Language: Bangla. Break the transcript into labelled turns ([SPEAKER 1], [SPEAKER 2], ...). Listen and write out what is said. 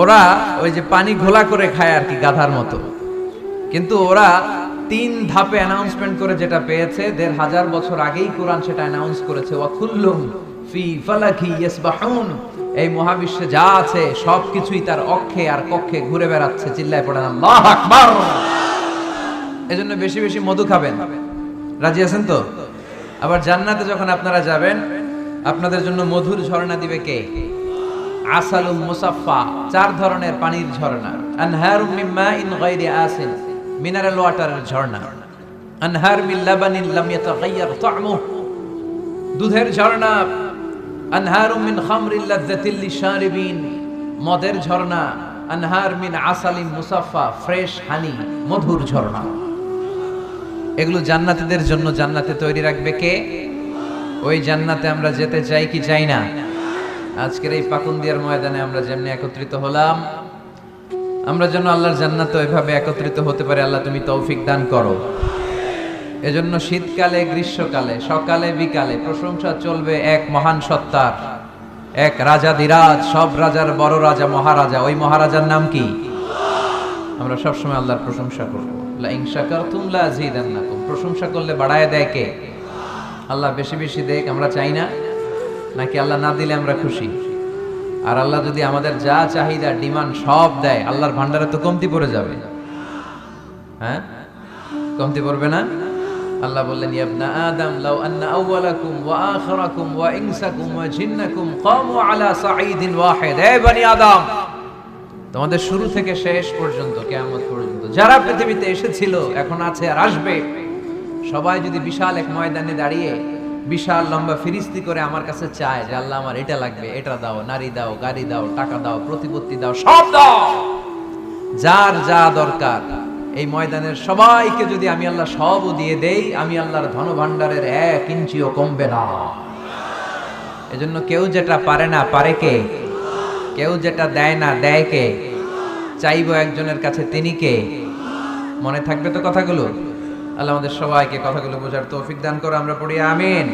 [SPEAKER 1] ওরা ওই যে পানি ঘোলা করে খায় আর কি গাধার মতো। কিন্তু ওরা তিন ধাপে অ্যানাউন্সমেন্ট করে যেটা পেয়েছে, দেড় হাজার বছর আগেই কোরআন সেটা অ্যানাউন্স করেছে, ওয়াকুল্লুম ফি ফালাকি ইয়াসবাহুন। এই মহাবিশ্বে যা আছে, সবকিছুই তার অক্ষে আর কক্ষে ঘুরে বেড়াচ্ছে, চিল্লায় পড়েন, আল্লাহ আকবার! এজন্য বেশি বেশি মধু খাবেন। রাজি আছেন তো? আবার জান্নাতে যখন আপনারা যাবেন, আপনাদের জন্য মধুর ঝর্ণা দিবে কে? আসালুল মুসাফফা, চার ধরনের পানির ঝর্ণা। আনহারুম মিন মাইন গায়রি আসিন, মিনারেল ওয়াটারের ঝর্ণা। আনহার মিন লাবানিন লাম ইয়াতাগায়্যার তা'মুহু দুধের ঝর্ণা, আনহারুম মিন খামরিল লাযযাতিল লিশারিবিন। মদের ঝর্ণা, আনহার মিন আসালিন মুসাফফা, ফ্রেশ হানি, মধুর ঝর্ণা। এগুলো জান্নাতীদের জন্য জান্নাতে তৈরি রাখবে কে? ওই জান্নাতে আমরা যেতে চাই কি চাই না? আজকের এই পাকুন্দিয়ার ময়দানে আমরা যেমনি একত্রিত হলাম, আমরা যেন আল্লাহর জান্নাতে ওইভাবে একত্রিত হতে পারে। আল্লাহ, তুমি তৌফিক দান করো। এজন্য শীতকালে, গ্রীষ্মকালে, সকালে, বিকালে প্রশংসা চলবে এক মহান সত্তার, এক রাজা দিরাজ, সব রাজার বড় রাজা, মহারাজা। ওই মহারাজার নাম কি? আমরা সবসময় আল্লাহর প্রশংসা করব। প্রশংসা করলে বাড়ায় দেয় কে? আল্লাহ, বেশি বেশি দেখ, আমরা চাই না। নাকি আল্লাহ না দিলে আমরা খুশি? আর আল্লাহ যদি আমাদের যা চাহিদা, ডিমান্ড সব দেয়, আল্লাহর ভান্ডারে তো কমতি পড়ে যাবে। হ্যাঁ? কমতি পড়বে না? আল্লাহ বললেন ইবনা আদম, লাউ আন্না আউওয়ালাকুম ওয়া আখিরাকুম ওয়া ইনসাকুম ওয়া জিন্নাকুম কামু আলা সাঈদিন ওয়াহিদ। হে বনি আদম, তোমাদের শুরু থেকে শেষ পর্যন্ত, কিয়ামত পর্যন্ত, যারা পৃথিবীতে এসেছিল, এখন আছে আর আসবে। সবাই যদি বিশাল এক ময়দানে দাঁড়িয়ে বিশাল লম্বা ফিরিস্তি করে আমার কাছে চায় যে, আল্লাহ, আমার এটা লাগবে, এটা দাও, নারী দাও, গাড়ি দাও, টাকা দাও, প্রতিপত্তি দাও, সব দাও। যার যা দরকার, এই ময়দানের সবাইকে যদি আমি আল্লাহ সবও দিয়ে দেই, আমি আল্লাহর ধন ভাণ্ডারের এক ইঞ্চিও কমবে না। এজন্য কেউ যেটা পারে না, পারে কে? কেউ যেটা দেয় না, দেয় কে? চাইব একজনের কাছে, তিনি কে? মনে থাকবে তো কথাগুলো? আল্লাহ আমাদের সবাইকে কথাগুলো বোঝার তৌফিক দান করো আমরা পড়ি আমিন।